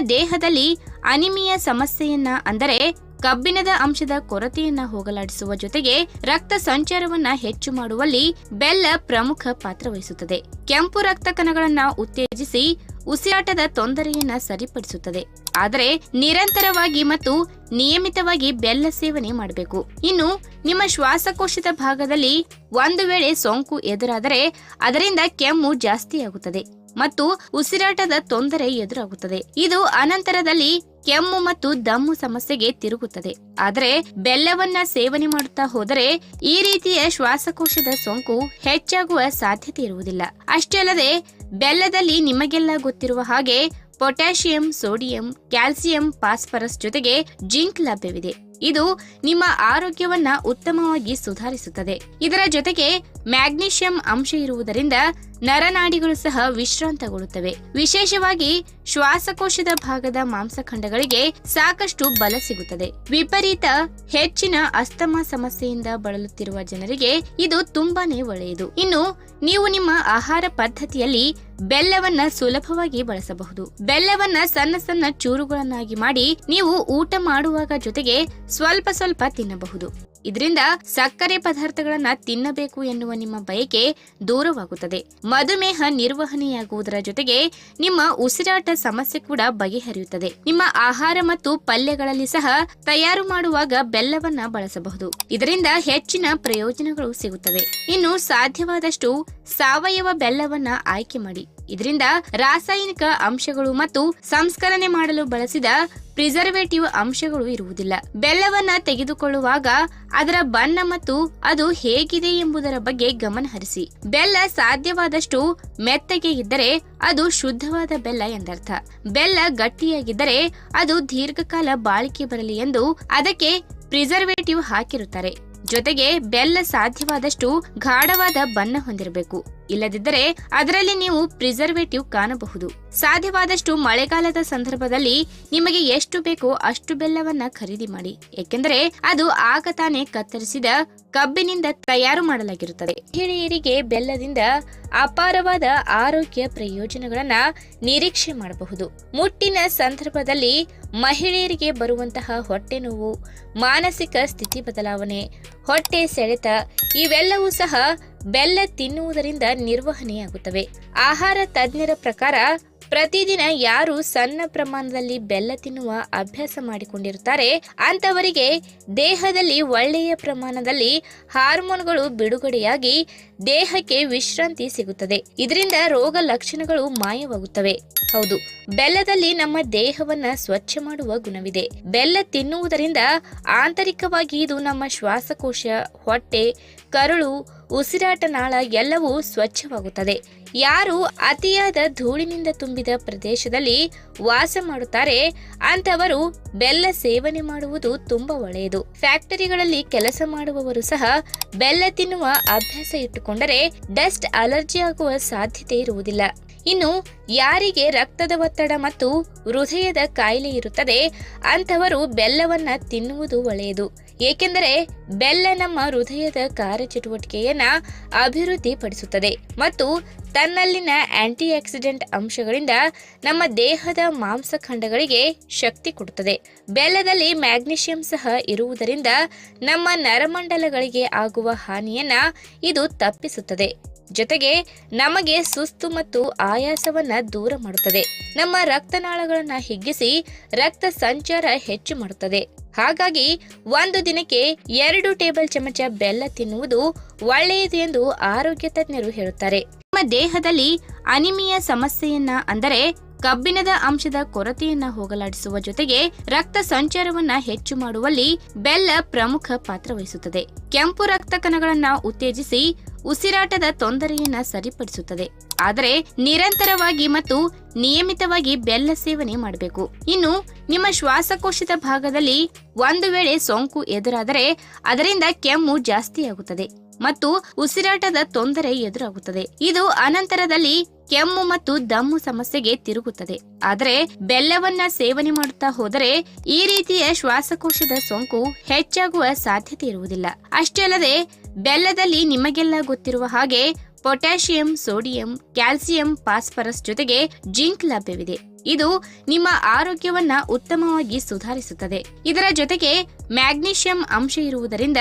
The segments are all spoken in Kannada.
ದೇಹದಲ್ಲಿ ಅನಿಮಿಯ ಸಮಸ್ಯೆಯನ್ನ ಅಂದರೆ ಕಬ್ಬಿಣದ ಅಂಶದ ಕೊರತೆಯನ್ನ ಹೋಗಲಾಡಿಸುವ ಜೊತೆಗೆ ರಕ್ತ ಸಂಚಾರವನ್ನ ಹೆಚ್ಚು ಮಾಡುವಲ್ಲಿ ಬೆಲ್ಲ ಪ್ರಮುಖ ಪಾತ್ರ ವಹಿಸುತ್ತದೆ. ಕೆಂಪು ರಕ್ತ ಕಣಗಳನ್ನ ಉತ್ತೇಜಿಸಿ ಉಸಿರಾಟದ ತೊಂದರೆಯನ್ನ ಸರಿಪಡಿಸುತ್ತದೆ. ಆದರೆ ನಿರಂತರವಾಗಿ ಮತ್ತು ನಿಯಮಿತವಾಗಿ ಬೆಲ್ಲ ಸೇವನೆ ಮಾಡಬೇಕು. ಇನ್ನು ನಿಮ್ಮ ಶ್ವಾಸಕೋಶದ ಭಾಗದಲ್ಲಿ ಒಂದು ವೇಳೆ ಸೋಂಕು ಎದುರಾದರೆ ಅದರಿಂದ ಕೆಮ್ಮು ಜಾಸ್ತಿಯಾಗುತ್ತದೆ. ಮತ್ತು ಉಸಿರಾಟದ ತೊಂದರೆ ಎದುರಾಗುತ್ತದೆ. ಇದು ಅನಂತರದಲ್ಲಿ ಕೆಮ್ಮು ಮತ್ತು ದಮ್ಮು ಸಮಸ್ಯೆಗೆ ತಿರುಗುತ್ತದೆ. ಆದರೆ ಬೆಲ್ಲವನ್ನ ಸೇವನೆ ಮಾಡುತ್ತಾ ಹೋದರೆ ಈ ರೀತಿಯ ಶ್ವಾಸಕೋಶದ ಸೋಂಕು ಹೆಚ್ಚಾಗುವ ಸಾಧ್ಯತೆ ಇರುವುದಿಲ್ಲ. ಅಷ್ಟೇ ಅಲ್ಲದೆ ಬೆಲ್ಲದಲ್ಲಿ ನಿಮಗೆಲ್ಲ ಗೊತ್ತಿರುವ ಹಾಗೆ ಪೊಟ್ಯಾಷಿಯಂ, ಸೋಡಿಯಂ, ಕ್ಯಾಲ್ಸಿಯಂ, ಫಾಸ್ಫರಸ್ ಜೊತೆಗೆ ಜಿಂಕ್ ಲಭ್ಯವಿದೆ. ಇದು ನಿಮ್ಮ ಆರೋಗ್ಯವನ್ನ ಉತ್ತಮವಾಗಿ ಸುಧಾರಿಸುತ್ತದೆ. ಇದರ ಜೊತೆಗೆ ಮ್ಯಾಗ್ನೀಷಿಯಂ ಅಂಶ ಇರುವುದರಿಂದ ನರನಾಡಿಗಳು ಸಹ ವಿಶ್ರಾಂತಗೊಳ್ಳುತ್ತವೆ. ವಿಶೇಷವಾಗಿ ಶ್ವಾಸಕೋಶದ ಭಾಗದ ಮಾಂಸಖಂಡಗಳಿಗೆ ಸಾಕಷ್ಟು ಬಲ ಸಿಗುತ್ತದೆ. ವಿಪರೀತ ಹೆಚ್ಚಿನ ಅಸ್ತಮಾ ಸಮಸ್ಯೆಯಿಂದ ಬಳಲುತ್ತಿರುವ ಜನರಿಗೆ ಇದು ತುಂಬಾನೇ ಒಳ್ಳೆಯದು. ಇನ್ನು ನೀವು ನಿಮ್ಮ ಆಹಾರ ಪದ್ಧತಿಯಲ್ಲಿ ಬೆಲ್ಲವನ್ನ ಸುಲಭವಾಗಿ ಬಳಸಬಹುದು. ಬೆಲ್ಲವನ್ನ ಸಣ್ಣ ಸಣ್ಣ ಚೂರುಗಳನ್ನಾಗಿ ಮಾಡಿ ನೀವು ಊಟ ಮಾಡುವಾಗ ಜೊತೆಗೆ ಸ್ವಲ್ಪ ಸ್ವಲ್ಪ ತಿನ್ನಬಹುದು. ಇದರಿಂದ ಸಕ್ಕರೆ ಪದಾರ್ಥಗಳನ್ನ ತಿನ್ನಬೇಕು ಎನ್ನುವ ನಿಮ್ಮ ಬಯಕೆ ದೂರವಾಗುತ್ತದೆ. ಮಧುಮೇಹ ನಿರ್ವಹಣೆಯಾಗುವುದರ ಜೊತೆಗೆ ನಿಮ್ಮ ಉಸಿರಾಟ ಸಮಸ್ಯೆ ಕೂಡ ಬಗೆಹರಿಯುತ್ತದೆ. ನಿಮ್ಮ ಆಹಾರ ಮತ್ತು ಪಲ್ಯಗಳಲ್ಲಿ ಸಹ ತಯಾರು ಮಾಡುವಾಗ ಬೆಲ್ಲವನ್ನ ಬಳಸಬಹುದು. ಇದರಿಂದ ಹೆಚ್ಚಿನ ಪ್ರಯೋಜನಗಳು ಸಿಗುತ್ತವೆ. ಇನ್ನು ಸಾಧ್ಯವಾದಷ್ಟು ಸಾವಯವ ಬೆಲ್ಲವನ್ನ ಆಯ್ಕೆ ಮಾಡಿ. ಇದರಿಂದ ರಾಸಾಯನಿಕ ಅಂಶಗಳು ಮತ್ತು ಸಂಸ್ಕರಣೆ ಮಾಡಲು ಬಳಸಿದ ಪ್ರಿಸರ್ವೇಟಿವ್ ಅಂಶಗಳು ಇರುವುದಿಲ್ಲ. ಬೆಲ್ಲವನ್ನ ತೆಗೆದುಕೊಳ್ಳುವಾಗ ಅದರ ಬಣ್ಣ ಮತ್ತು ಅದು ಹೇಗಿದೆ ಎಂಬುದರ ಬಗ್ಗೆ ಗಮನ ಹರಿಸಿ. ಬೆಲ್ಲ ಸಾಧ್ಯವಾದಷ್ಟು ಮೆತ್ತಗೆ ಇದ್ದರೆ ಅದು ಶುದ್ಧವಾದ ಬೆಲ್ಲ ಎಂದರ್ಥ. ಬೆಲ್ಲ ಗಟ್ಟಿಯಾಗಿದ್ದರೆ ಅದು ದೀರ್ಘಕಾಲ ಬಾಳಿಕೆ ಬರಲಿ ಎಂದು ಅದಕ್ಕೆ ಪ್ರಿಸರ್ವೇಟಿವ್ ಹಾಕಿರುತ್ತಾರೆ. ಜೊತೆಗೆ ಬೆಲ್ಲ ಸಾಧ್ಯವಾದಷ್ಟು ಗಾಢವಾದ ಬಣ್ಣ ಹೊಂದಿರಬೇಕು. ಇಲ್ಲದಿದ್ದರೆ ಅದರಲ್ಲಿ ನೀವು ಪ್ರಿಸರ್ವೇಟಿವ್ ಕಾಣಬಹುದು. ಸಾಧ್ಯವಾದಷ್ಟು ಮಳೆಗಾಲದ ಸಂದರ್ಭದಲ್ಲಿ ನಿಮಗೆ ಎಷ್ಟು ಬೇಕೋ ಅಷ್ಟು ಬೆಲ್ಲವನ್ನ ಖರೀದಿ ಮಾಡಿ. ಏಕೆಂದರೆ ಅದು ಆಗ ತಾನೇ ಕತ್ತರಿಸಿದ ಕಬ್ಬಿನಿಂದ ತಯಾರು ಮಾಡಲಾಗಿರುತ್ತದೆ. ಹಿರಿಯರಿಗೆ ಬೆಲ್ಲದಿಂದ ಅಪಾರವಾದ ಆರೋಗ್ಯ ಪ್ರಯೋಜನಗಳನ್ನ ನಿರೀಕ್ಷೆ ಮಾಡಬಹುದು. ಮುಟ್ಟಿನ ಸಂದರ್ಭದಲ್ಲಿ ಮಹಿಳೆಯರಿಗೆ ಬರುವಂತಹ ಹೊಟ್ಟೆ ನೋವು, ಮಾನಸಿಕ ಸ್ಥಿತಿ ಬದಲಾವಣೆ, ಹೊಟ್ಟೆ ಸೆಳೆತ, ಇವೆಲ್ಲವೂ ಸಹ ಬೆಲ್ಲ ತಿನ್ನುವುದರಿಂದ ನಿರ್ವಹಣೆಯಾಗುತ್ತವೆ. ಆಹಾರ ತಜ್ಞರ ಪ್ರಕಾರ, ಪ್ರತಿದಿನ ಯಾರು ಸಣ್ಣ ಪ್ರಮಾಣದಲ್ಲಿ ಬೆಲ್ಲ ತಿನ್ನುವ ಅಭ್ಯಾಸ ಮಾಡಿಕೊಂಡಿರುತ್ತಾರೆ ಅಂತವರಿಗೆ ದೇಹದಲ್ಲಿ ಒಳ್ಳೆಯ ಪ್ರಮಾಣದಲ್ಲಿ ಹಾರ್ಮೋನ್ಗಳು ಬಿಡುಗಡೆಯಾಗಿ ದೇಹಕ್ಕೆ ವಿಶ್ರಾಂತಿ ಸಿಗುತ್ತದೆ. ಇದರಿಂದ ರೋಗ ಲಕ್ಷಣಗಳು ಮಾಯವಾಗುತ್ತವೆ. ಹೌದು, ಬೆಲ್ಲದಲ್ಲಿ ನಮ್ಮ ದೇಹವನ್ನ ಸ್ವಚ್ಛ ಮಾಡುವ ಗುಣವಿದೆ. ಬೆಲ್ಲ ತಿನ್ನುವುದರಿಂದ ಆಂತರಿಕವಾಗಿ ಇದು ನಮ್ಮ ಶ್ವಾಸಕೋಶ, ಹೊಟ್ಟೆ, ಕರುಳು ಉಸಿರಾಟ ನಾಳ ಎಲ್ಲವೂ ಸ್ವಚ್ಛವಾಗುತ್ತದೆ. ಯಾರು ಅತಿಯಾದ ಧೂಳಿನಿಂದ ತುಂಬಿದ ಪ್ರದೇಶದಲ್ಲಿ ವಾಸ ಮಾಡುತ್ತಾರೆ ಅಂತವರು ಬೆಲ್ಲ ಸೇವನೆ ಮಾಡುವುದು ತುಂಬಾ ಒಳ್ಳೆಯದು. ಫ್ಯಾಕ್ಟರಿಗಳಲ್ಲಿ ಕೆಲಸ ಮಾಡುವವರು ಸಹ ಬೆಲ್ಲ ತಿನ್ನುವ ಅಭ್ಯಾಸ ಇಟ್ಟುಕೊಂಡರೆ ಡಸ್ಟ್ ಅಲರ್ಜಿ ಆಗುವ ಸಾಧ್ಯತೆ ಇರುವುದಿಲ್ಲ. ಇನ್ನು ಯಾರಿಗೆ ರಕ್ತದ ಒತ್ತಡ ಮತ್ತು ಹೃದಯದ ಕಾಯಿಲೆ ಇರುತ್ತದೆ, ಅಂಥವರು ಬೆಲ್ಲವನ್ನು ತಿನ್ನುವುದು ಒಳ್ಳೆಯದು. ಏಕೆಂದರೆ ಬೆಲ್ಲ ನಮ್ಮ ಹೃದಯದ ಕಾರ್ಯಚಟುವಟಿಕೆಯನ್ನು ಅಭಿವೃದ್ಧಿಪಡಿಸುತ್ತದೆ ಮತ್ತು ತನ್ನಲ್ಲಿನ ಆಂಟಿ ಆಕ್ಸಿಡೆಂಟ್ ಅಂಶಗಳಿಂದ ನಮ್ಮ ದೇಹದ ಮಾಂಸಖಂಡಗಳಿಗೆ ಶಕ್ತಿ ಕೊಡುತ್ತದೆ. ಬೆಲ್ಲದಲ್ಲಿ ಮ್ಯಾಗ್ನೀಷಿಯಂ ಸಹ ಇರುವುದರಿಂದ ನಮ್ಮ ನರಮಂಡಲಗಳಿಗೆ ಆಗುವ ಹಾನಿಯನ್ನು ಇದು ತಪ್ಪಿಸುತ್ತದೆ. ಜೊತೆಗೆ ನಮಗೆ ಸುಸ್ತು ಮತ್ತು ಆಯಾಸವನ್ನ ದೂರ ಮಾಡುತ್ತದೆ. ನಮ್ಮ ರಕ್ತನಾಳಗಳನ್ನ ಹಿಗ್ಗಿಸಿ ರಕ್ತ ಸಂಚಾರ ಹೆಚ್ಚು ಮಾಡುತ್ತದೆ. ಹಾಗಾಗಿ ಒಂದು ದಿನಕ್ಕೆ ಎರಡು ಟೇಬಲ್ ಚಮಚ ಬೆಲ್ಲ ತಿನ್ನುವುದು ಒಳ್ಳೆಯದು ಎಂದು ಆರೋಗ್ಯ ತಜ್ಞರು ಹೇಳುತ್ತಾರೆ. ನಮ್ಮ ದೇಹದಲ್ಲಿ ಅನಿಮಿಯ ಸಮಸ್ಯೆಯನ್ನ ಅಂದರೆ ಕಬ್ಬಿಣದ ಅಂಶದ ಕೊರತೆಯನ್ನ ಹೋಗಲಾಡಿಸುವ ಜೊತೆಗೆ ರಕ್ತ ಸಂಚಾರವನ್ನ ಹೆಚ್ಚು ಮಾಡುವಲ್ಲಿ ಬೆಲ್ಲ ಪ್ರಮುಖ ಪಾತ್ರ ವಹಿಸುತ್ತದೆ. ಕೆಂಪು ರಕ್ತ ಕಣಗಳನ್ನ ಉತ್ತೇಜಿಸಿ ಉಸಿರಾಟದ ತೊಂದರೆಯನ್ನ ಸರಿಪಡಿಸುತ್ತದೆ. ಆದರೆ ನಿರಂತರವಾಗಿ ಮತ್ತು ನಿಯಮಿತವಾಗಿ ಬೆಲ್ಲ ಸೇವನೆ ಮಾಡಬೇಕು. ಇನ್ನು ನಿಮ್ಮ ಶ್ವಾಸಕೋಶದ ಭಾಗದಲ್ಲಿ ಒಂದು ವೇಳೆ ಸೋಂಕು ಎದುರಾದರೆ ಅದರಿಂದ ಕೆಮ್ಮು ಜಾಸ್ತಿಯಾಗುತ್ತದೆ ಮತ್ತು ಉಸಿರಾಟದ ತೊಂದರೆ ಎದುರಾಗುತ್ತದೆ. ಇದು ಅನಂತರದಲ್ಲಿ ಕೆಮ್ಮು ಮತ್ತು ದಮ್ಮು ಸಮಸ್ಯೆಗೆ ತಿರುಗುತ್ತದೆ. ಆದರೆ ಬೆಲ್ಲವನ್ನ ಸೇವನೆ ಮಾಡುತ್ತಾ ಹೋದರೆ ಈ ರೀತಿಯ ಶ್ವಾಸಕೋಶದ ಸೋಂಕು ಹೆಚ್ಚಾಗುವ ಸಾಧ್ಯತೆ ಇರುವುದಿಲ್ಲ. ಅಷ್ಟೇ ಅಲ್ಲದೆ ಬೆಲ್ಲದಲ್ಲಿ ನಿಮಗೆಲ್ಲ ಗೊತ್ತಿರುವ ಹಾಗೆ ಪೊಟ್ಯಾಷಿಯಂ ಸೋಡಿಯಂ ಕ್ಯಾಲ್ಸಿಯಂ ಫಾಸ್ಫರಸ್ ಜೊತೆಗೆ ಜಿಂಕ್ ಲಭ್ಯವಿದೆ. ಇದು ನಿಮ್ಮ ಆರೋಗ್ಯವನ್ನ ಉತ್ತಮವಾಗಿ ಸುಧಾರಿಸುತ್ತದೆ. ಇದರ ಜೊತೆಗೆ ಮ್ಯಾಗ್ನೀಷಿಯಂ ಅಂಶ ಇರುವುದರಿಂದ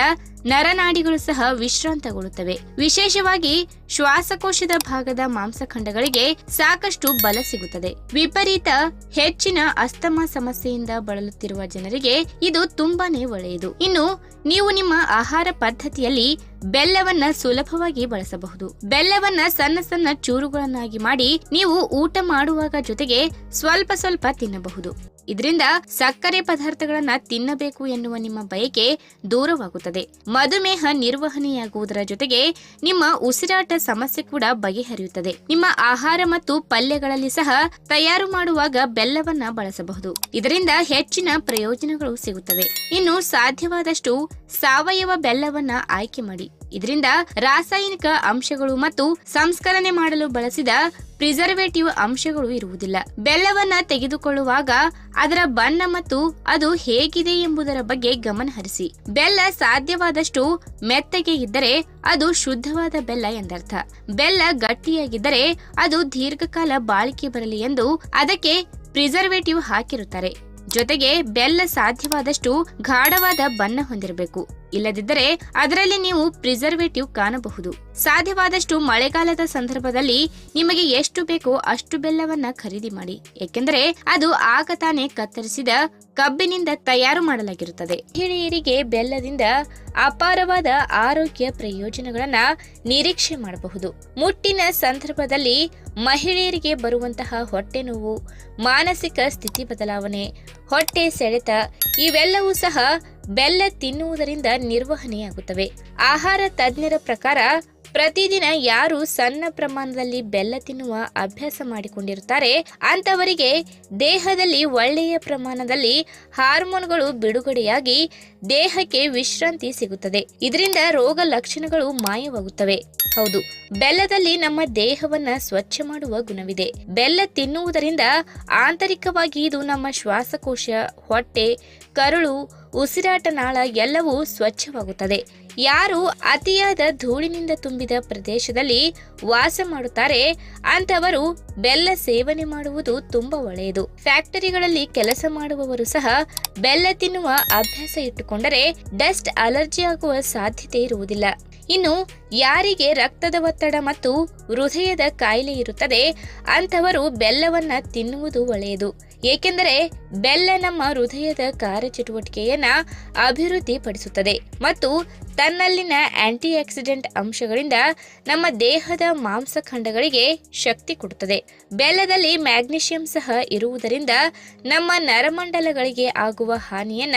ನರನಾಡಿಗಳು ಸಹ ವಿಶ್ರಾಂತಗೊಳ್ಳುತ್ತವೆ. ವಿಶೇಷವಾಗಿ ಶ್ವಾಸಕೋಶದ ಭಾಗದ ಮಾಂಸಖಂಡಗಳಿಗೆ ಸಾಕಷ್ಟು ಬಲ ಸಿಗುತ್ತದೆ. ವಿಪರೀತ ಹೆಚ್ಚಿನ ಅಸ್ತಮಾ ಸಮಸ್ಯೆಯಿಂದ ಬಳಲುತ್ತಿರುವ ಜನರಿಗೆ ಇದು ತುಂಬಾನೇ ಒಳ್ಳೆಯದು. ಇನ್ನು ನೀವು ನಿಮ್ಮ ಆಹಾರ ಪದ್ಧತಿಯಲ್ಲಿ ಬೆಲ್ಲವನ್ನ ಸುಲಭವಾಗಿ ಬಳಸಬಹುದು. ಬೆಲ್ಲವನ್ನ ಸಣ್ಣ ಸಣ್ಣ ಚೂರುಗಳನ್ನಾಗಿ ಮಾಡಿ ನೀವು ಊಟ ಮಾಡುವಾಗ ಜೊತೆಗೆ ಸ್ವಲ್ಪ ಸ್ವಲ್ಪ ತಿನ್ನಬಹುದು. ಇದರಿಂದ ಸಕ್ಕರೆ ಪದಾರ್ಥಗಳನ್ನ ತಿನ್ನಬೇಕು ಎನ್ನುವ ನಿಮ್ಮ ಬಯಕೆ ದೂರವಾಗುತ್ತದೆ. ಮಧುಮೇಹ ನಿರ್ವಹಣೆಯಾಗುವುದರ ಜೊತೆಗೆ ನಿಮ್ಮ ಉಸಿರಾಟ ಸಮಸ್ಯೆ ಕೂಡ ಬಗೆಹರಿಯುತ್ತದೆ. ನಿಮ್ಮ ಆಹಾರ ಮತ್ತು ಪಲ್ಯಗಳಲ್ಲಿ ಸಹ ತಯಾರು ಮಾಡುವಾಗ ಬೆಲ್ಲವನ್ನ ಬಳಸಬಹುದು. ಇದರಿಂದ ಹೆಚ್ಚಿನ ಪ್ರಯೋಜನಗಳು ಸಿಗುತ್ತವೆ. ಇನ್ನು ಸಾಧ್ಯವಾದಷ್ಟು ಸಾವಯವ ಬೆಲ್ಲವನ್ನ ಆಯ್ಕೆ ಮಾಡಿ. ಇದರಿಂದ ರಾಸಾಯನಿಕ ಅಂಶಗಳು ಮತ್ತು ಸಂಸ್ಕರಣೆ ಮಾಡಲು ಬಳಸಿದ ಪ್ರಿಸರ್ವೇಟಿವ್ ಅಂಶಗಳು ಇರುವುದಿಲ್ಲ. ಬೆಲ್ಲವನ್ನ ತೆಗೆದುಕೊಳ್ಳುವಾಗ ಅದರ ಬಣ್ಣ ಮತ್ತು ಅದು ಹೇಗಿದೆ ಎಂಬುದರ ಬಗ್ಗೆ ಗಮನ ಹರಿಸಿ. ಬೆಲ್ಲ ಸಾಧ್ಯವಾದಷ್ಟು ಮೆತ್ತಗೆ ಇದ್ದರೆ ಅದು ಶುದ್ಧವಾದ ಬೆಲ್ಲ ಎಂದರ್ಥ. ಬೆಲ್ಲ ಗಟ್ಟಿಯಾಗಿದ್ದರೆ ಅದು ದೀರ್ಘಕಾಲ ಬಾಳಿಕೆ ಬರಲಿ ಎಂದು ಅದಕ್ಕೆ ಪ್ರಿಸರ್ವೇಟಿವ್ ಹಾಕಿರುತ್ತಾರೆ. ಜೊತೆಗೆ ಬೆಲ್ಲ ಸಾಧ್ಯವಾದಷ್ಟು ಗಾಢವಾದ ಬಣ್ಣ ಹೊಂದಿರಬೇಕು. ಇಲ್ಲದಿದ್ದರೆ ಅದರಲ್ಲಿ ನೀವು ಪ್ರಿಸರ್ವೇಟಿವ್ ಕಾಣಬಹುದು. ಸಾಧ್ಯವಾದಷ್ಟು ಮಳೆಗಾಲದ ಸಂದರ್ಭದಲ್ಲಿ ನಿಮಗೆ ಎಷ್ಟು ಬೇಕೋ ಅಷ್ಟು ಬೆಲ್ಲವನ್ನ ಖರೀದಿ ಮಾಡಿ. ಏಕೆಂದರೆ ಅದು ಆಗ ತಾನೇ ಕತ್ತರಿಸಿದ ಕಬ್ಬಿನಿಂದ ತಯಾರು ಮಾಡಲಾಗಿರುತ್ತದೆ. ಮಹಿಳೆಯರಿಗೆ ಬೆಲ್ಲದಿಂದ ಅಪಾರವಾದ ಆರೋಗ್ಯ ಪ್ರಯೋಜನಗಳನ್ನ ನಿರೀಕ್ಷೆ ಮಾಡಬಹುದು. ಮುಟ್ಟಿನ ಸಂದರ್ಭದಲ್ಲಿ ಮಹಿಳೆಯರಿಗೆ ಬರುವಂತಹ ಹೊಟ್ಟೆ ನೋವು, ಮಾನಸಿಕ ಸ್ಥಿತಿ ಬದಲಾವಣೆ, ಹೊಟ್ಟೆ ಸೆಳೆತ, ಇವೆಲ್ಲವೂ ಸಹ ಬೆಲ್ಲ ತಿನ್ನುವುದರಿಂದ ನಿರ್ವಹಣೆಯಾಗುತ್ತವೆ. ಆಹಾರ ತಜ್ಞರ ಪ್ರಕಾರ ಪ್ರತಿದಿನ ಯಾರು ಸಣ್ಣ ಪ್ರಮಾಣದಲ್ಲಿ ಬೆಲ್ಲ ತಿನ್ನುವ ಅಭ್ಯಾಸ ಮಾಡಿಕೊಂಡಿರುತ್ತಾರೆ ಅಂತವರಿಗೆ ದೇಹದಲ್ಲಿ ಒಳ್ಳೆಯ ಪ್ರಮಾಣದಲ್ಲಿ ಹಾರ್ಮೋನ್ಗಳು ಬಿಡುಗಡೆಯಾಗಿ ದೇಹಕ್ಕೆ ವಿಶ್ರಾಂತಿ ಸಿಗುತ್ತದೆ. ಇದರಿಂದ ರೋಗ ಲಕ್ಷಣಗಳು ಮಾಯವಾಗುತ್ತವೆ. ಹೌದು, ಬೆಲ್ಲದಲ್ಲಿ ನಮ್ಮ ದೇಹವನ್ನ ಸ್ವಚ್ಛ ಮಾಡುವ ಗುಣವಿದೆ. ಬೆಲ್ಲ ತಿನ್ನುವುದರಿಂದ ಆಂತರಿಕವಾಗಿ ಇದು ನಮ್ಮ ಶ್ವಾಸಕೋಶ, ಹೊಟ್ಟೆ, ಕರುಳು ಉಸಿರಾಟ ನಾಳ ಎಲ್ಲವೂ ಸ್ವಚ್ಛವಾಗುತ್ತದೆ. ಯಾರು ಅತಿಯಾದ ಧೂಳಿನಿಂದ ತುಂಬಿದ ಪ್ರದೇಶದಲ್ಲಿ ವಾಸ ಮಾಡುತ್ತಾರೆ. ಅಂತವರು ಬೆಲ್ಲ ಸೇವನೆ ಮಾಡುವುದು ತುಂಬಾ ಒಳ್ಳೆಯದು. ಫ್ಯಾಕ್ಟರಿಗಳಲ್ಲಿ ಕೆಲಸ ಮಾಡುವವರು ಸಹ ಬೆಲ್ಲ ತಿನ್ನುವ ಅಭ್ಯಾಸ ಇಟ್ಟುಕೊಂಡರೆ ಡಸ್ಟ್ ಅಲರ್ಜಿ ಆಗುವ ಸಾಧ್ಯತೆ ಇರುವುದಿಲ್ಲ. ಇನ್ನು ಯಾರಿಗೆ ರಕ್ತದ ಒತ್ತಡ ಮತ್ತು ಹೃದಯದ ಕಾಯಿಲೆ ಇರುತ್ತದೆ ಅಂತವರು ಬೆಲ್ಲವನ್ನ ತಿನ್ನುವುದು ಒಳ್ಳೆಯದು. ಏಕೆಂದರೆ ಬೆಲ್ಲ ನಮ್ಮ ಹೃದಯದ ಕಾರ್ಯಚಟುವಟಿಕೆಯನ್ನ ಅಭಿವೃದ್ಧಿಪಡಿಸುತ್ತದೆ ಮತ್ತು ತನ್ನಲ್ಲಿನ ಆಂಟಿ ಆಕ್ಸಿಡೆಂಟ್ ಅಂಶಗಳಿಂದ ನಮ್ಮ ದೇಹದ ಮಾಂಸಖಂಡಗಳಿಗೆ ಶಕ್ತಿ ಕೊಡುತ್ತದೆ. ಬೆಲ್ಲದಲ್ಲಿ ಮ್ಯಾಗ್ನೀಷಿಯಂ ಸಹ ಇರುವುದರಿಂದ ನಮ್ಮ ನರಮಂಡಲಗಳಿಗೆ ಆಗುವ ಹಾನಿಯನ್ನ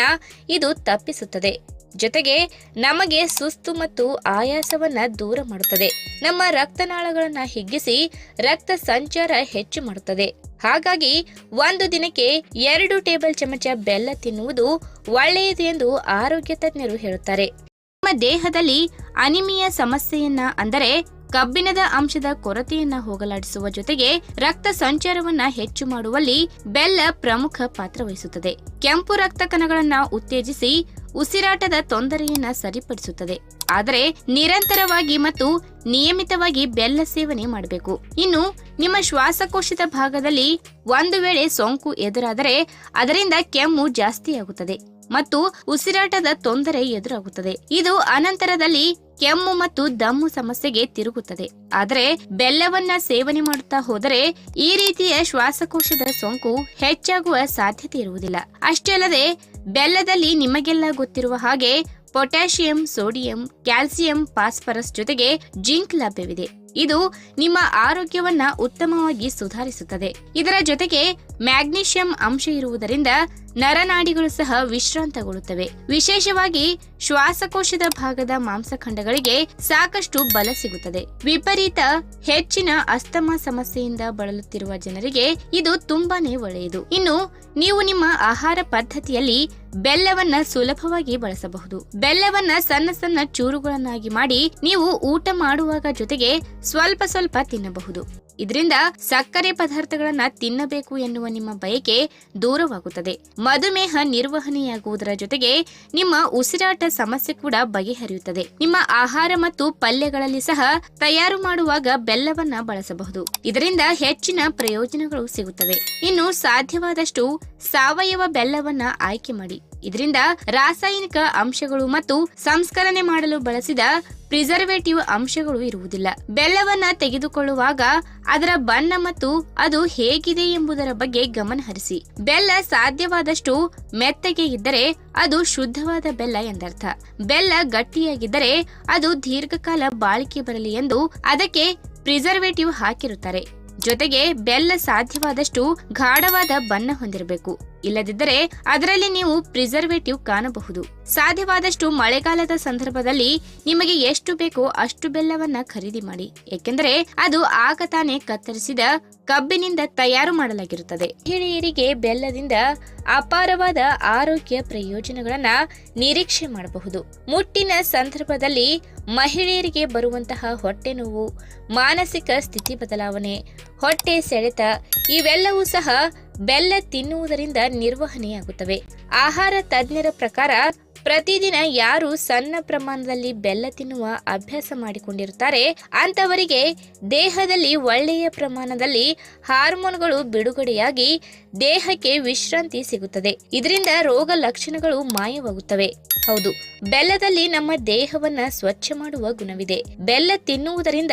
ಇದು ತಪ್ಪಿಸುತ್ತದೆ. ಜೊತೆಗೆ ನಮಗೆ ಸುಸ್ತು ಮತ್ತು ಆಯಾಸವನ್ನ ದೂರ ಮಾಡುತ್ತದೆ. ನಮ್ಮ ರಕ್ತನಾಳಗಳನ್ನ ಹಿಗ್ಗಿಸಿ ರಕ್ತ ಸಂಚಾರ ಹೆಚ್ಚು ಮಾಡುತ್ತದೆ. ಹಾಗಾಗಿ ಒಂದು ದಿನಕ್ಕೆ ಎರಡು ಟೇಬಲ್ ಚಮಚ ಬೆಲ್ಲ ತಿನ್ನುವುದು ಒಳ್ಳೆಯದು ಎಂದು ಆರೋಗ್ಯ ತಜ್ಞರು ಹೇಳುತ್ತಾರೆ. ನಮ್ಮ ದೇಹದಲ್ಲಿ ಅನಿಮಿಯ ಸಮಸ್ಯೆಯನ್ನ ಅಂದರೆ ಕಬ್ಬಿಣದ ಅಂಶದ ಕೊರತೆಯನ್ನ ಹೋಗಲಾಡಿಸುವ ಜೊತೆಗೆ ರಕ್ತ ಸಂಚಾರವನ್ನ ಹೆಚ್ಚು ಮಾಡುವಲ್ಲಿ ಬೆಲ್ಲ ಪ್ರಮುಖ ಪಾತ್ರ ವಹಿಸುತ್ತದೆ. ಕೆಂಪು ರಕ್ತ ಕಣಗಳನ್ನ ಉತ್ತೇಜಿಸಿ ಉಸಿರಾಟದ ತೊಂದರೆಯನ್ನ ಸರಿಪಡಿಸುತ್ತದೆ. ಆದರೆ ನಿರಂತರವಾಗಿ ಮತ್ತು ನಿಯಮಿತವಾಗಿ ಬೆಲ್ಲ ಸೇವನೆ ಮಾಡಬೇಕು. ಇನ್ನು ನಿಮ್ಮ ಶ್ವಾಸಕೋಶದ ಭಾಗದಲ್ಲಿ ಒಂದು ವೇಳೆ ಸೋಂಕು ಎದುರಾದರೆ ಅದರಿಂದ ಕೆಮ್ಮು ಜಾಸ್ತಿಯಾಗುತ್ತದೆ. ಮತ್ತು ಉಸಿರಾಟದ ತೊಂದರೆ ಎದುರಾಗುತ್ತದೆ. ಇದು ಅನಂತರದಲ್ಲಿ ಕೆಮ್ಮು ಮತ್ತು ದಮ್ಮು ಸಮಸ್ಯೆಗೆ ತಿರುಗುತ್ತದೆ. ಆದರೆ ಬೆಲ್ಲವನ್ನ ಸೇವನೆ ಮಾಡುತ್ತಾ ಹೋದರೆ ಈ ರೀತಿಯ ಶ್ವಾಸಕೋಶದ ಸೋಂಕು ಹೆಚ್ಚಾಗುವ ಸಾಧ್ಯತೆ ಇರುವುದಿಲ್ಲ. ಅಷ್ಟೇ ಅಲ್ಲದೆ ಬೆಲ್ಲದಲ್ಲಿ ನಿಮಗೆಲ್ಲ ಗೊತ್ತಿರುವ ಹಾಗೆ ಪೊಟ್ಯಾಷಿಯಂ, ಸೋಡಿಯಂ, ಕ್ಯಾಲ್ಸಿಯಂ, ಫಾಸ್ಫರಸ್ ಜೊತೆಗೆ ಜಿಂಕ್ ಲಭ್ಯವಿದೆ. ಇದು ನಿಮ್ಮ ಆರೋಗ್ಯವನ್ನ ಉತ್ತಮವಾಗಿ ಸುಧಾರಿಸುತ್ತದೆ. ಇದರ ಜೊತೆಗೆ ಮ್ಯಾಗ್ನೀಷಿಯಂ ಅಂಶ ಇರುವುದರಿಂದ ನರನಾಡಿಗಳು ಸಹ ವಿಶ್ರಾಂತಗೊಳ್ಳುತ್ತವೆ. ವಿಶೇಷವಾಗಿ ಶ್ವಾಸಕೋಶದ ಭಾಗದ ಮಾಂಸಖಂಡಗಳಿಗೆ ಸಾಕಷ್ಟು ಬಲ ಸಿಗುತ್ತದೆ. ವಿಪರೀತ ಹೆಚ್ಚಿನ ಅಸ್ತಮಾ ಸಮಸ್ಯೆಯಿಂದ ಬಳಲುತ್ತಿರುವ ಜನರಿಗೆ ಇದು ತುಂಬಾನೇ ಒಳ್ಳೆಯದು. ಇನ್ನು ನೀವು ನಿಮ್ಮ ಆಹಾರ ಪದ್ಧತಿಯಲ್ಲಿ ಬೆಲ್ಲವನ್ನ ಸುಲಭವಾಗಿ ಬಳಸಬಹುದು. ಬೆಲ್ಲವನ್ನ ಸಣ್ಣ ಸಣ್ಣ ಚೂರುಗಳನ್ನಾಗಿ ಮಾಡಿ ನೀವು ಊಟ ಮಾಡುವಾಗ ಜೊತೆಗೆ ಸ್ವಲ್ಪ ಸ್ವಲ್ಪ ತಿನ್ನಬಹುದು. ಇದರಿಂದ ಸಕ್ಕರೆ ಪದಾರ್ಥಗಳನ್ನ ತಿನ್ನಬೇಕು ಎನ್ನುವ ನಿಮ್ಮ ಬಯಕೆ ದೂರವಾಗುತ್ತದೆ. ಮಧುಮೇಹ ನಿರ್ವಹಣೆಯಾಗುವುದರ ಜೊತೆಗೆ ನಿಮ್ಮ ಉಸಿರಾಟ ಸಮಸ್ಯೆ ಕೂಡ ಬಗೆಹರಿಯುತ್ತದೆ. ನಿಮ್ಮ ಆಹಾರ ಮತ್ತು ಪಲ್ಯಗಳಲ್ಲಿ ಸಹ ತಯಾರು ಮಾಡುವಾಗ ಬೆಲ್ಲವನ್ನ ಬಳಸಬಹುದು. ಇದರಿಂದ ಹೆಚ್ಚಿನ ಪ್ರಯೋಜನಗಳು ಸಿಗುತ್ತವೆ. ಇನ್ನು ಸಾಧ್ಯವಾದಷ್ಟು ಸಾವಯವ ಬೆಲ್ಲವನ್ನ ಆಯ್ಕೆ ಮಾಡಿ. ಇದರಿಂದ ರಾಸಾಯನಿಕ ಅಂಶಗಳು ಮತ್ತು ಸಂಸ್ಕರಣೆ ಮಾಡಲು ಬಳಸಿದ ಪ್ರಿಸರ್ವೇಟಿವ್ ಅಂಶಗಳು ಇರುವುದಿಲ್ಲ. ಬೆಲ್ಲವನ್ನ ತೆಗೆದುಕೊಳ್ಳುವಾಗ ಅದರ ಬಣ್ಣ ಮತ್ತು ಅದು ಹೇಗಿದೆ ಎಂಬುದರ ಬಗ್ಗೆ ಗಮನ ಹರಿಸಿ. ಬೆಲ್ಲ ಸಾಧ್ಯವಾದಷ್ಟು ಮೆತ್ತಗೆ ಇದ್ದರೆ ಅದು ಶುದ್ಧವಾದ ಬೆಲ್ಲ ಎಂದರ್ಥ. ಬೆಲ್ಲ ಗಟ್ಟಿಯಾಗಿದ್ದರೆ ಅದು ದೀರ್ಘಕಾಲ ಬಾಳಿಕೆ ಬರಲಿ ಎಂದು ಅದಕ್ಕೆ ಪ್ರಿಸರ್ವೇಟಿವ್ ಹಾಕಿರುತ್ತಾರೆ. ಜೊತೆಗೆ ಬೆಲ್ಲ ಸಾಧ್ಯವಾದಷ್ಟು ಗಾಢವಾದ ಬಣ್ಣ ಹೊಂದಿರಬೇಕು. ಇಲ್ಲದಿದ್ದರೆ ಅದರಲ್ಲಿ ನೀವು ಪ್ರಿಸರ್ವೇಟಿವ್ ಕಾಣಬಹುದು. ಸಾಧ್ಯವಾದಷ್ಟು ಮಳೆಗಾಲದ ಸಂದರ್ಭದಲ್ಲಿ ನಿಮಗೆ ಎಷ್ಟು ಬೇಕೋ ಅಷ್ಟು ಬೆಲ್ಲವನ್ನ ಖರೀದಿ ಮಾಡಿ. ಏಕೆಂದರೆ ಅದು ಆಗ ತಾನೇ ಕತ್ತರಿಸಿದ ಕಬ್ಬಿನಿಂದ ತಯಾರು ಮಾಡಲಾಗಿರುತ್ತದೆ. ಹಿರಿಯರಿಗೆ ಬೆಲ್ಲದಿಂದ ಅಪಾರವಾದ ಆರೋಗ್ಯ ಪ್ರಯೋಜನಗಳನ್ನ ನಿರೀಕ್ಷೆ ಮಾಡಬಹುದು. ಮುಟ್ಟಿನ ಸಂದರ್ಭದಲ್ಲಿ ಮಹಿಳೆಯರಿಗೆ ಬರುವಂತಹ ಹೊಟ್ಟೆ ನೋವು, ಮಾನಸಿಕ ಸ್ಥಿತಿ ಬದಲಾವಣೆ, ಹೊಟ್ಟೆ ಸೆಳೆತ, ಇವೆಲ್ಲವೂ ಸಹ ಬೆಲ್ಲ ತಿನ್ನುವುದರಿಂದ ನಿರ್ವಹಣೆಯಾಗುತ್ತವೆ. ಆಹಾರ ತಜ್ಞರ ಪ್ರಕಾರ ಪ್ರತಿದಿನ ಯಾರು ಸಣ್ಣ ಪ್ರಮಾಣದಲ್ಲಿ ಬೆಲ್ಲ ತಿನ್ನುವ ಅಭ್ಯಾಸ ಮಾಡಿಕೊಂಡಿರುತ್ತಾರೆ ಅಂತವರಿಗೆ ದೇಹದಲ್ಲಿ ಒಳ್ಳೆಯ ಪ್ರಮಾಣದಲ್ಲಿ ಹಾರ್ಮೋನ್ಗಳು ಬಿಡುಗಡೆಯಾಗಿ ದೇಹಕ್ಕೆ ವಿಶ್ರಾಂತಿ ಸಿಗುತ್ತದೆ. ಇದರಿಂದ ರೋಗ ಲಕ್ಷಣಗಳು ಮಾಯವಾಗುತ್ತವೆ. ಹೌದು, ಬೆಲ್ಲದಲ್ಲಿ ನಮ್ಮ ದೇಹವನ್ನ ಸ್ವಚ್ಛ ಮಾಡುವ ಗುಣವಿದೆ. ಬೆಲ್ಲ ತಿನ್ನುವುದರಿಂದ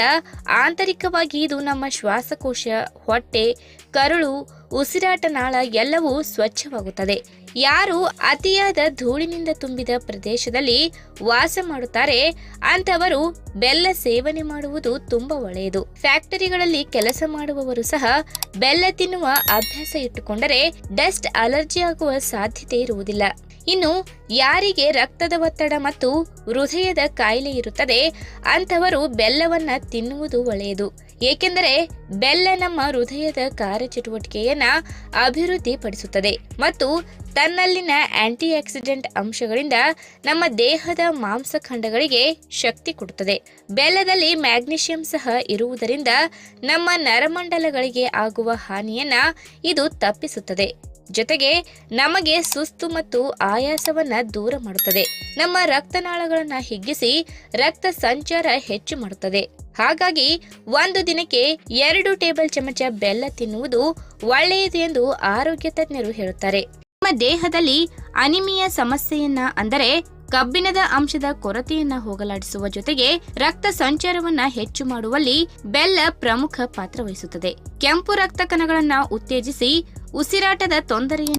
ಆಂತರಿಕವಾಗಿ ಇದು ನಮ್ಮ ಶ್ವಾಸಕೋಶ, ಹೊಟ್ಟೆ, ಕರುಳು ಉಸಿರಾಟ ನಾಳ ಎಲ್ಲವೂ ಸ್ವಚ್ಛವಾಗುತ್ತದೆ. ಯಾರು ಅತಿಯಾದ ಧೂಳಿನಿಂದ ತುಂಬಿದ ಪ್ರದೇಶದಲ್ಲಿ ವಾಸ ಮಾಡುತ್ತಾರೆ ಅಂತವರು ಬೆಲ್ಲ ಸೇವನೆ ಮಾಡುವುದು ತುಂಬಾ ಒಳ್ಳೆಯದು. ಫ್ಯಾಕ್ಟರಿಗಳಲ್ಲಿ ಕೆಲಸ ಮಾಡುವವರು ಸಹ ಬೆಲ್ಲ ತಿನ್ನುವ ಅಭ್ಯಾಸ ಇಟ್ಟುಕೊಂಡರೆ ಡಸ್ಟ್ ಅಲರ್ಜಿ ಆಗುವ ಸಾಧ್ಯತೆ ಇರುವುದಿಲ್ಲ. ಇನ್ನು ಯಾರಿಗೆ ರಕ್ತದ ಒತ್ತಡ ಮತ್ತು ಹೃದಯದ ಕಾಯಿಲೆ ಇರುತ್ತದೆ, ಅಂಥವರು ಬೆಲ್ಲವನ್ನು ತಿನ್ನುವುದು ಒಳ್ಳೆಯದು. ಏಕೆಂದರೆ ಬೆಲ್ಲ ನಮ್ಮ ಹೃದಯದ ಕಾರ್ಯಚಟುವಟಿಕೆಯನ್ನು ಅಭಿವೃದ್ಧಿಪಡಿಸುತ್ತದೆ ಮತ್ತು ತನ್ನಲ್ಲಿನ ಆಂಟಿ ಆಕ್ಸಿಡೆಂಟ್ ಅಂಶಗಳಿಂದ ನಮ್ಮ ದೇಹದ ಮಾಂಸಖಂಡಗಳಿಗೆ ಶಕ್ತಿ ಕೊಡುತ್ತದೆ. ಬೆಲ್ಲದಲ್ಲಿ ಮ್ಯಾಗ್ನೀಷಿಯಂ ಸಹ ಇರುವುದರಿಂದ ನಮ್ಮ ನರಮಂಡಲಗಳಿಗೆ ಆಗುವ ಹಾನಿಯನ್ನು ಇದು ತಪ್ಪಿಸುತ್ತದೆ. ಜೊತೆಗೆ ನಮಗೆ ಸುಸ್ತು ಮತ್ತು ಆಯಾಸವನ್ನ ದೂರ ಮಾಡುತ್ತದೆ. ನಮ್ಮ ರಕ್ತನಾಳಗಳನ್ನ ಹಿಗ್ಗಿಸಿ ರಕ್ತ ಸಂಚಾರ ಹೆಚ್ಚು ಮಾಡುತ್ತದೆ. ಹಾಗಾಗಿ ಒಂದು ದಿನಕ್ಕೆ ಎರಡು ಟೇಬಲ್ ಚಮಚ ಬೆಲ್ಲ ತಿನ್ನುವುದು ಒಳ್ಳೆಯದು ಎಂದು ಆರೋಗ್ಯ ತಜ್ಞರು ಹೇಳುತ್ತಾರೆ. ನಮ್ಮ ದೇಹದಲ್ಲಿ ಅನಿಮಿಯ ಸಮಸ್ಯೆಯನ್ನ ಅಂದರೆ ಕಬ್ಬಿಣದ ಅಂಶದ ಕೊರತೆಯನ್ನ ಹೋಗಲಾಡಿಸುವ ಜೊತೆಗೆ ರಕ್ತ ಸಂಚಾರವನ್ನ ಹೆಚ್ಚು ಮಾಡುವಲ್ಲಿ ಬೆಲ್ಲ ಪ್ರಮುಖ ಪಾತ್ರ ವಹಿಸುತ್ತದೆ. ಕೆಂಪು ರಕ್ತ ಕಣಗಳನ್ನ ಉತ್ತೇಜಿಸಿ, ಉಸಿರಾಟದ ತೊಂದರೆಯನ್ನು